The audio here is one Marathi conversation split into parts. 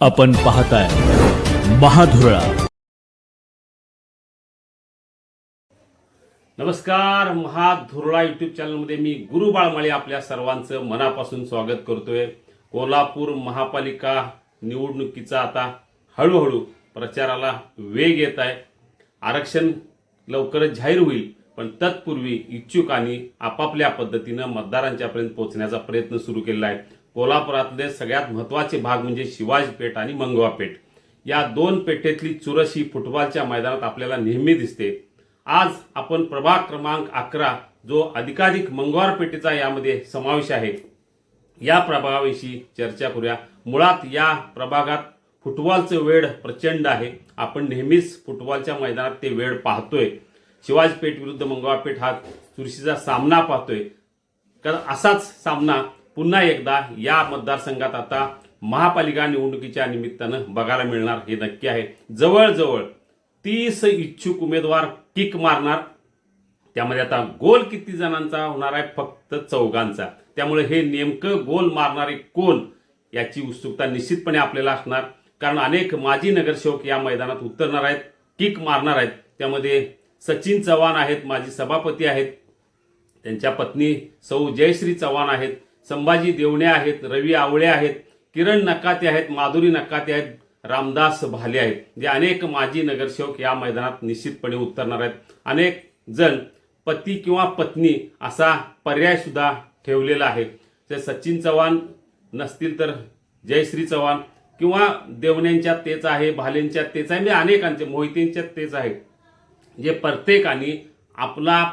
आपण पाहताय महाधुरळा. नमस्कार महाधुरळा युट्यूब चॅनलमध्ये मी गुरु बाळमाळे आपल्या सर्वांचं मनापासून स्वागत करतोय. कोल्हापूर महापालिका निवडणुकीचा आता हळूहळू प्रचाराला वेग येत आहे. आरक्षण लवकरच जाहीर होईल पण तत्पूर्वी इच्छुकांनी आपापल्या पद्धतीनं मतदारांच्यापर्यंत पोहोचण्याचा प्रयत्न सुरू केलेला आहे. कोल्हापुरातले सगळ्यात महत्त्वाचे भाग म्हणजे शिवाजी पेठ आणि मंगवा पेठ. या दोन पेठेतली चुरस ही फुटबॉलच्या मैदानात आपल्याला नेहमी दिसते. आज आपण प्रभाग क्रमांक अकरा जो अधिकाधिक मंगळवार पेठेचा यामध्ये समावेश आहे. या प्रभागाविषयी चर्चा करूया. मुळात या प्रभागात फुटबॉलचं वेळ प्रचंड आहे. आपण नेहमीच फुटबॉलच्या मैदानात ते वेळ पाहतोय. शिवाजीपेठ विरुद्ध मंगळवारपेठ हा चुरशीचा सामना पाहतोय. कारण असाच सामना पुन्हा एकदा या मतदारसंघात आता महापालिका निवडणुकीच्या निमित्तानं बघायला मिळणार हे नक्की आहे. जवळजवळ तीस इच्छुक उमेदवार किक मारणार. त्यामध्ये आता गोल किती जणांचा होणार आहे? फक्त चौघांचा. त्यामुळे हे नेमकं गोल मारणारे कोण याची उत्सुकता निश्चितपणे आपल्याला असणार. कारण अनेक माजी नगरसेवक या मैदानात उतरणार आहेत किक मारणार आहेत. त्यामध्ये सचिन चव्हाण आहेत माजी सभापती आहेत. त्यांच्या पत्नी सौ जयश्री चव्हाण आहेत. संभाजी देवणे आहेत रवी आवळे आहेत किरण नकाते आहेत माधुरी नकाते आहेत रामदास भाले आहेत. जे अनेक माजी नगरसेवक या मैदानात निश्चितपणे उतरणार आहेत. अनेक जण पती किंवा पत्नी असा पर्याय सुद्धा ठेवलेला आहे. जर सचिन चव्हाण नसतील तर जयश्री चव्हाण किंवा देवण्यांच्यात तेच आहे भालेंच्यात तेच आहे म्हणजे अनेकांचे मोहितेंच्यात तेच आहे. जे प्रत्येकाने आपला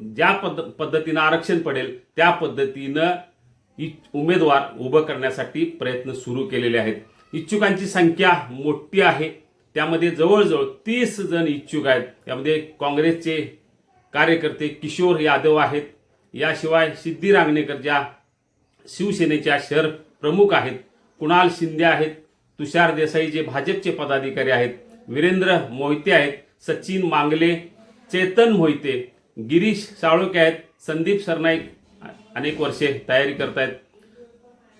ज्या पद्ध पद्धतीनं आरक्षण पडेल त्या पद्धतीनं उमेदवार उभं करण्यासाठी प्रयत्न सुरू केलेले आहेत. इच्छुकांची संख्या मोठी आहे. त्यामध्ये जवळजवळ तीस जण इच्छुक आहेत. त्यामध्ये काँग्रेसचे कार्यकर्ते किशोर यादव आहेत. याशिवाय सिद्धी रांगणेकर ज्या शिवसेनेच्या शहर प्रमुख आहेत कुणाल शिंदे आहेत तुषार देसाई जे भाजपचे पदाधिकारी आहेत वीरेंद्र मोहिते आहेत सचिन मांगले चेतन मोहिते गिरीश साळोके आहेत संदीप सरनाईक अनेक वर्षे तयारी करतायत.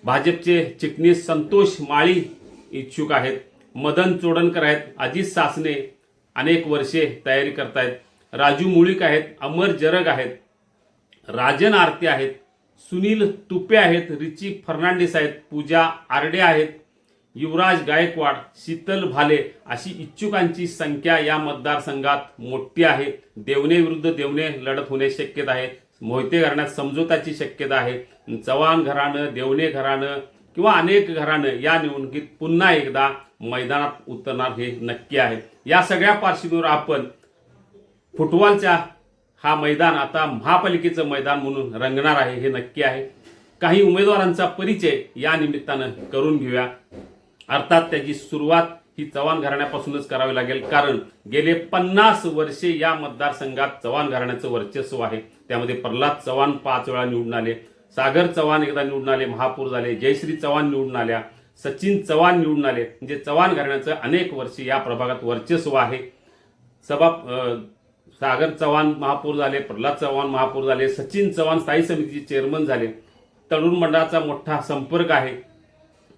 भाजपचे चिटणीस संतोष माळी इच्छुक आहेत. मदन चोडणकर आहेत. अजित सासने अनेक वर्षे तयारी करतायत. राजू मुळीक आहेत. अमर जरग आहेत. राजन आरती आहेत. सुनील तुपे आहेत. रिची फर्नांडिस आहेत. पूजा आरडे आहेत. युवराज गायकवाड शीतल भाले अशी इच्छुकांची संख्या या मतदारसंघात मोठी आहे. देवणे विरुद्ध देवणे लढत होणे शक्यता आहे. मोहिते घराण्यात समझोताची शक्यता आहे. चव्हाण घराणं देवणे घराणं किंवा अनेक घराणं या निवडणुकीत पुन्हा एकदा मैदानात उतरणार हे नक्की आहे. या सगळ्या पार्श्वभूमीवर आपण फुटबॉलच्या हा मैदान आता महापालिकेचं मैदान म्हणून रंगणार आहे हे नक्की आहे. काही उमेदवारांचा परिचय या निमित्तानं करून घेऊया. अर्थात त्याची सुरुवात ही चव्हाण घराण्यापासूनच करावी लागेल. कारण गेले पन्नास वर्षे या मतदारसंघात चव्हाण घराण्याचं वर्चस्व आहे. त्यामध्ये प्रल्हाद चव्हाण पाच वेळा निवडून आले. सागर चव्हाण एकदा निवडून आले महापौर झाले. जयश्री चव्हाण निवडून आल्या. सचिन चव्हाण निवडून आले. म्हणजे चव्हाण घराण्याचं अनेक वर्षे या प्रभागात वर्चस्व आहे. सभा सागर चव्हाण महापौर झाले प्रल्हाद चव्हाण महापौर झाले सचिन चव्हाण स्थायी समितीचे चेअरमन झाले. तरुण मंडळाचा मोठा संपर्क आहे.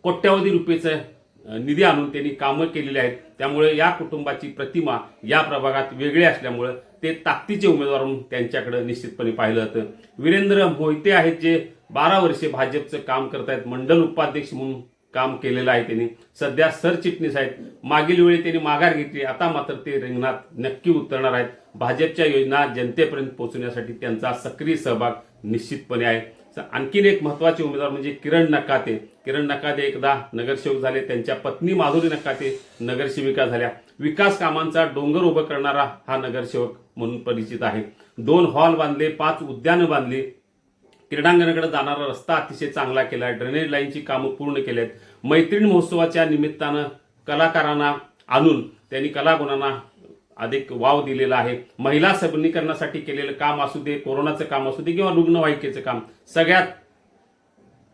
कोट्यावधी रुपयेचं निधी आणून त्यांनी कामं केलेली आहेत. त्यामुळे या कुटुंबाची प्रतिमा या प्रभागात वेगळी असल्यामुळं ते ताकदीचे उमेदवार म्हणून त्यांच्याकडे निश्चितपणे पाहिलं जातं. वीरेंद्र मोहिते आहेत जे बारा वर्षे भाजपचं काम करत आहेत. मंडल उपाध्यक्ष म्हणून काम केलेलं आहे त्यांनी. सध्या सरचिटणीस आहेत. मागील वेळी त्यांनी माघार घेतली. आता मात्र ते रिंगणात नक्की उतरणार आहेत. भाजपच्या योजना जनतेपर्यंत पोहोचवण्यासाठी त्यांचा सक्रिय सहभाग निश्चितपणे आहे. आणखीन एक महत्त्वाचे उमेदवार म्हणजे किरण नकाते. किरण नकाते एकदा नगरसेवक झाले त्यांच्या पत्नी माधुरी नकाते नगरसेविका झाल्या. विकास कामांचा डोंगर उभं करणारा हा नगरसेवक म्हणून परिचित आहे. दोन हॉल बांधले पाच उद्यानं बांधली. क्रीडांगणाकडे जाणारा रस्ता अतिशय चांगला केला आहे ड्रेनेज लाईनची कामं पूर्ण केली आहेत मैत्रीण महोत्सवाच्या निमित्तानं कलाकारांना आणून त्यांनी कलागुणांना अधिक वाव दिलेला आहे. महिला सबलीकरणासाठी केलेलं काम असू दे कोरोनाचं काम असू दे किंवा रुग्णवाहिकेचं काम सगळ्यात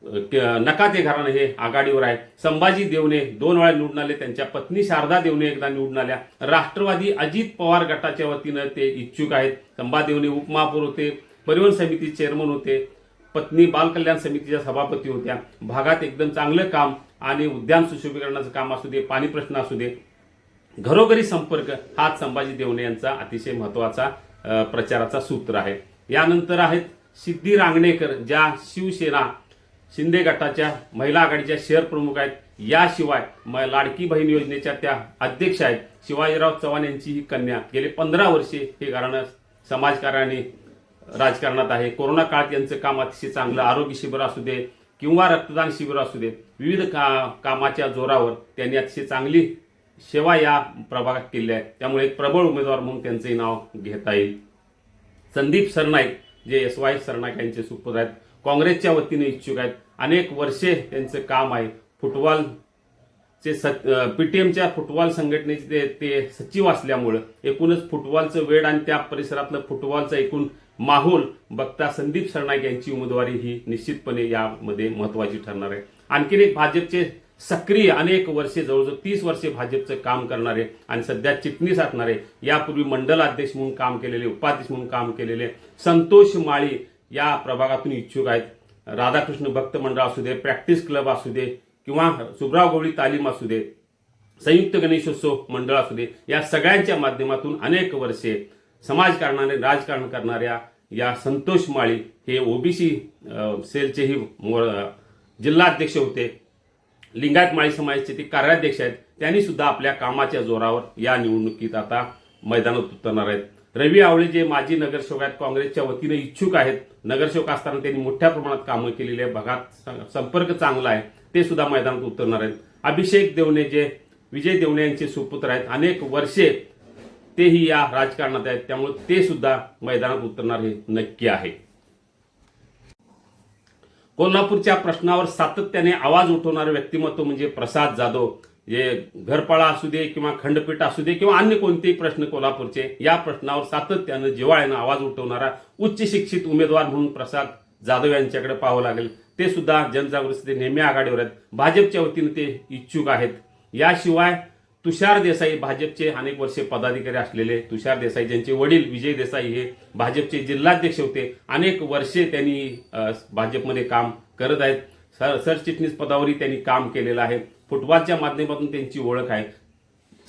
नकाते घराणं हे आघाडीवर आहे. संभाजी देवणे दोन वेळा निवडून आले त्यांच्या पत्नी शारदा देवणे एकदा निवडून आल्या. राष्ट्रवादी अजित पवार गटाच्या वतीनं ते इच्छुक आहेत. संभा देवणे उपमहापौर होते परिवहन समिती चेअरमन होते पत्नी बालकल्याण समितीच्या सभापती होत्या. भागात एकदम चांगलं काम आणि उद्यान सुशोभीकरणाचं काम असू दे पाणी प्रश्न असू दे घरोघरी संपर्क हाच संभाजी देवणे यांचा अतिशय महत्त्वाचा प्रचाराचा सूत्र आहे. यानंतर आहेत सिद्धी रांगणेकर ज्या शिवसेना शिंदे गटाच्या महिला आघाडीच्या शहर प्रमुख आहेत. याशिवाय म- लाडकी बहीण योजनेच्या त्या अध्यक्ष आहेत. शिवाजीराव चव्हाण यांची ही कन्या. गेले पंधरा वर्षे हे घराणं समाजकारणाने राजकारणात आहे. कोरोना काळात यांचं काम अतिशय चांगलं. आरोग्य शिबिर असू दे किंवा रक्तदान शिबिर असू दे विविध का कामाच्या जोरावर त्यांनी अतिशय चांगली सेवा या प्रभागात केली आहे त्यामुळे एक प्रबळ उमेदवार म्हणून त्यांचंही नाव घेता येईल. संदीप सरनाईक जे एस वाय सरनाईक यांचे सुपुत्र आहेत. काँग्रेसच्या वतीने इच्छुक आहेत. अनेक वर्षे त्यांचं काम आहे. फुटबॉलचे स पीटीएमच्या फुटबॉल संघटनेचे ते ते सचिव असल्यामुळं एकूणच फुटबॉलचं वेळ आणि त्या परिसरातलं फुटबॉलचं एकूण माहोल बघता संदीप सरनाईक यांची उमेदवारी ही निश्चितपणे यामध्ये महत्वाची ठरणार आहे. आणखीन एक भाजपचे सक्रिय अनेक वर्षे जवळजवळ तीस वर्षे भाजपचं काम करणारे आणि सध्या चिटणीस असणारे यापूर्वी मंडल अध्यक्ष म्हणून काम केलेले उपाध्यक्ष म्हणून काम केलेले संतोष माळी या प्रभागातून इच्छुक आहेत. राधाकृष्ण भक्त मंडळ असू दे प्रॅक्टिस क्लब असू दे किंवा सुब्राव गवळी तालीम असू दे संयुक्त गणेशोत्सव मंडळ असू दे या सगळ्यांच्या माध्यमातून अनेक वर्षे समाजकारणाने राजकारण करणाऱ्या या संतोष माळी हे ओबीसी सेलचेही जिल्हाध्यक्ष होते. लिंगायत माळी समाजाचे ते कार्याध्यक्ष आहेत. त्यांनी सुद्धा आपल्या कामाच्या जोरावर या निवडणुकीत आता मैदानात उतरणार आहेत. रवी आवळे जे माजी नगरसेवक आहेत काँग्रेसच्या वतीने इच्छुक आहेत नगरसेवक असताना त्यांनी मोठ्या प्रमाणात कामं केलेली आहे भागात संपर्क चांगला आहे ते सुद्धा मैदानात उतरणार आहेत. अभिषेक देवणे जे विजय देवणे यांचे सुपुत्र आहेत अनेक वर्षे तेही या राजकारणात आहेत त्यामुळे ते सुद्धा मैदानात उतरणार हे नक्की आहे. कोल्हापूरच्या प्रश्नावर सातत्याने आवाज उठवणारे व्यक्तिमत्व म्हणजे प्रसाद जाधव. जे घरपाळा असू दे किंवा खंडपीठ असू दे किंवा अन्य कोणतेही प्रश्न कोल्हापूरचे या प्रश्नावर सातत्यानं जिवाळ्यानं आवाज उठवणारा उच्च शिक्षित उमेदवार म्हणून प्रसाद जाधव यांच्याकडे पाहावं लागेल. ते सुद्धा जनजागृतीचे नेहमी आघाडीवर आहेत. भाजपच्या वतीने ते इच्छुक आहेत. याशिवाय तुषार देसाई भाजपचे अनेक वर्षे पदाधिकारी असलेले तुषार देसाई ज्यांचे वडील विजय देसाई हे भाजपचे जिल्हाध्यक्ष होते अनेक वर्षे त्यांनी भाजपमध्ये काम करत आहेत. सर सरचिटणीस पदावरही त्यांनी काम केलेलं आहे. फुटबॉलच्या माध्यमातून त्यांची ओळख आहे.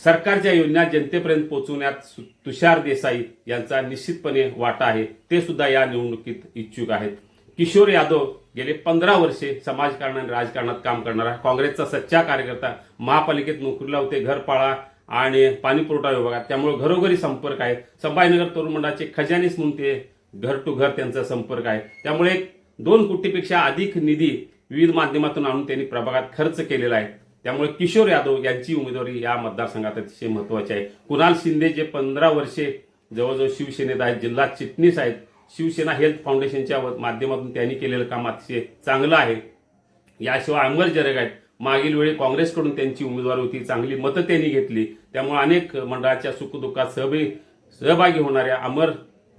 सरकारच्या योजना जनतेपर्यंत पोहोचवण्यात सु- तुषार देसाई यांचा निश्चितपणे वाटा आहे. ते सुद्धा या निवडणुकीत इच्छुक आहेत. किशोर यादव गेले पंधरा वर्षे समाजकारण आणि राजकारणात काम करणारा काँग्रेसचा सच्चा कार्यकर्ता महापालिकेत नोकरीला होते घरपाळा आणि पाणीपुरवठा विभागात. त्यामुळे घरोघरी संपर्क आहे. संभाजीनगर तरुण मंडळाचे खजानीस म्हणून ते घर टू घर त्यांचा संपर्क आहे. त्यामुळे दोन कोटीपेक्षा अधिक निधी विविध माध्यमातून आणून त्यांनी प्रभागात खर्च केलेला आहे. त्यामुळे किशोर यादव यांची उमेदवारी या मतदारसंघात अतिशय महत्वाची आहे. कुणाल शिंदे जे पंधरा वर्षे जवळजवळ शिवसेनेत आहेत जिल्हा चिटणीस आहेत शिवसेना हेल्थ फाउंडेशनच्या माध्यमातून त्यांनी केलेलं काम अतिशय चांगलं आहे. याशिवाय अंबर जरग आहेत. मागील वेळी काँग्रेसकडून त्यांची उमेदवारी होती चांगली मतं त्यांनी घेतली. त्यामुळे अनेक मंडळाच्या सुखदुःखात सहभागी सहभागी होणाऱ्या अमर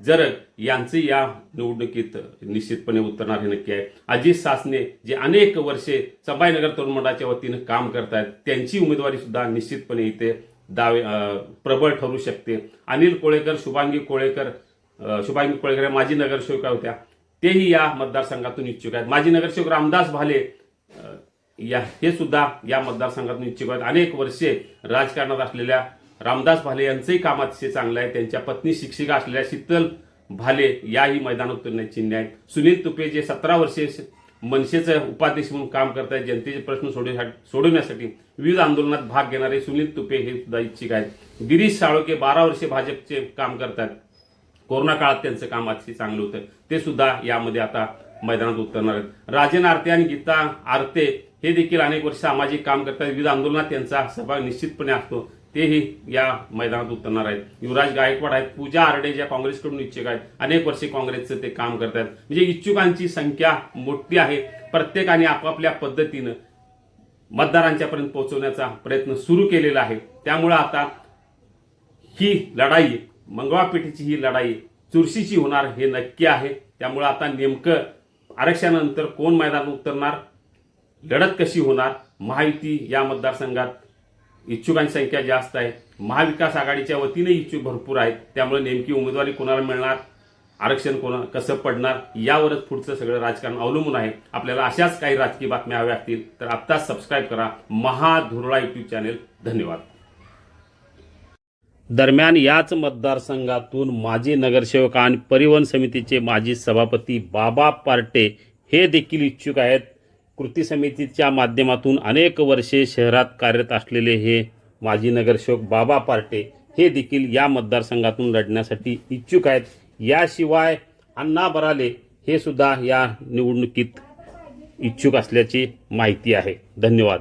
जरग यांचे या निवडणुकीत निश्चितपणे उतरणार हे नक्की आहे. अजित सासने जे अनेक वर्षे संभाजीनगर तरुण मंडळाच्या वतीनं काम करतायत त्यांची उमेदवारी सुद्धा निश्चितपणे इथे दावे प्रबळ ठरू शकते. अनिल कोळेकर शुभांगी कोळेकर शुभांगी कोळेकर माजी नगरसेविका होत्या. तेही या मतदारसंघातून इच्छुक आहेत. माजी नगरसेवक रामदास भाले या हे सुद्धा या मतदारसंघातून इच्छुक आहेत. अनेक वर्षे राजकारणात असलेल्या रामदास भाले यांचंही काम अतिशय चांगलं आहे. त्यांच्या पत्नी शिक्षिका असलेल्या शीतल भाले याही मैदानात उतरण्याचे चिन्ह आहेत. सुनील तुपे जे सतरा वर्षे मनसेचं उपाध्यक्ष म्हणून काम करत आहेत जनतेचे प्रश्न सोडवण्यासाठी सोडवण्यासाठी विविध आंदोलनात भाग घेणारे सुनील तुपे हे सुद्धा इच्छिक आहेत. गिरीश साळोके बारा वर्षे भाजपचे काम करतात कोरोना काळात त्यांचं काम अतिशय चांगलं होतं. ते सुद्धा यामध्ये आता मैदानात उतरणार आहेत. राजन आरते आणि गीता आरते हे देखील अनेक वर्ष सामाजिक काम करतात. विविध आंदोलनात त्यांचा सहभाग निश्चितपणे असतो. तेही या मैदानात उतरणार आहेत. युवराज गायकवाड आहेत पूजा आरडे ज्या काँग्रेसकडून इच्छुक आहेत. अनेक वर्षे काँग्रेसचं ते काम करतात म्हणजे इच्छुकांची संख्या मोठी आहे. प्रत्येकाने आपापल्या पद्धतीनं मतदारांच्यापर्यंत पोहोचवण्याचा प्रयत्न सुरू केलेला आहे. त्यामुळं आता ही लढाई मंगळापेठेची ही लढाई चुरशीची होणार हे नक्की आहे. त्यामुळे आता नेमकं आरक्षणानंतर कोण मैदानात उतरणार लढत कशी होणार महायुती या मतदारसंघात इच्छुकांची संख्या जास्त आहे. महाविकास आघाडीच्या वतीने इच्छुक भरपूर आहेत. त्यामुळे नेमकी उमेदवारी कोणाला मिळणार? आरक्षण कोणा कसं पडणार? यावरच पुढचं सगळं राजकारण अवलंबून आहे. आपल्याला अशाच काही राजकीय बातम्या हव्या असतील तर आत्ताच सबस्क्राईब करा महाधुरळा युट्यूब चॅनेल धन्यवाद. दरम्यान याच मतदारसंघातून माजी नगरसेवक आणि परिवहन समितीचे माजी सभापती बाबा पार्टे हे देखील इच्छुक आहेत. कृती समितीच्या माध्यमातून अनेक वर्षे शहरात कार्यरत असलेले हे माजी नगरसेवक बाबा पार्टे हे देखील या मतदारसंघातून लढण्यासाठी इच्छुक आहेत. याशिवाय अण्णा बराले हे सुद्धा या निवडणुकीत इच्छुक असल्याची माहिती आहे. धन्यवाद.